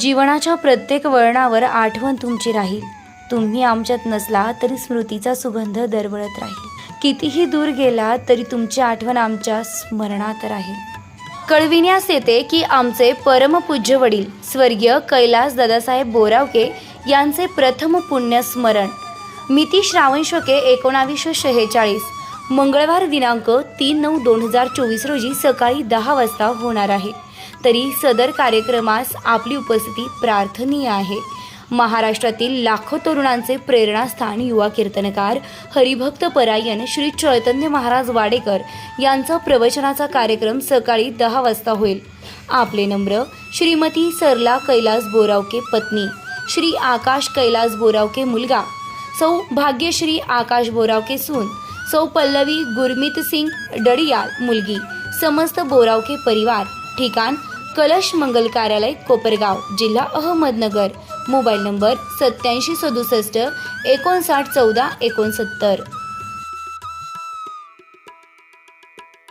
जीवनाच्या प्रत्येक वळणावर आठवण तुमची राहील. तुम्ही आमच्यात नसला तरी स्मृतीचा सुगंध दरवळत राहील. कितीही दूर गेला तरी तुमची आठवण आमच्या स्मरणात राहील. कळविण्यास येते की आमचे परमपूज्य वडील स्वर्गीय कैलास दादासाहेब बोरावके यांचे प्रथम पुण्यस्मरण मिती श्रावण शके एकोणावीसशे शेहेचाळीस. मंगळवार दिनांक तीन नऊ दोन हजार चोवीस रोजी सकाळी दहा वाजता होणार आहे. तरी सदर कार्यक्रमास आपली उपस्थिती प्रार्थनीय आहे. महाराष्ट्रातील लाखो तरुणांचे प्रेरणास्थान युवा कीर्तनकार हरिभक्त परायण श्री चैतन्य महाराज वाडेकर यांचा प्रवचनाचा कार्यक्रम सकाळी दहा वाजता होईल. आपले नम्र श्रीमती सरला कैलास बोरावके पत्नी श्री आकाश कैलास बोरावके मुलगा सौ भाग्यश्री आकाश बोरावके सून सौ पल्लवी गुरमीत सिंग डडियाल मुलगी समस्त बोरावके परिवार ठिकाण कलश मंगल कार्यालय कोपरगाव जिल्हा अहमदनगर. मोबाईल नंबर सत्याऐंशी सदुसष्ट एकोणसाठ चौदा एकोणसत्तर.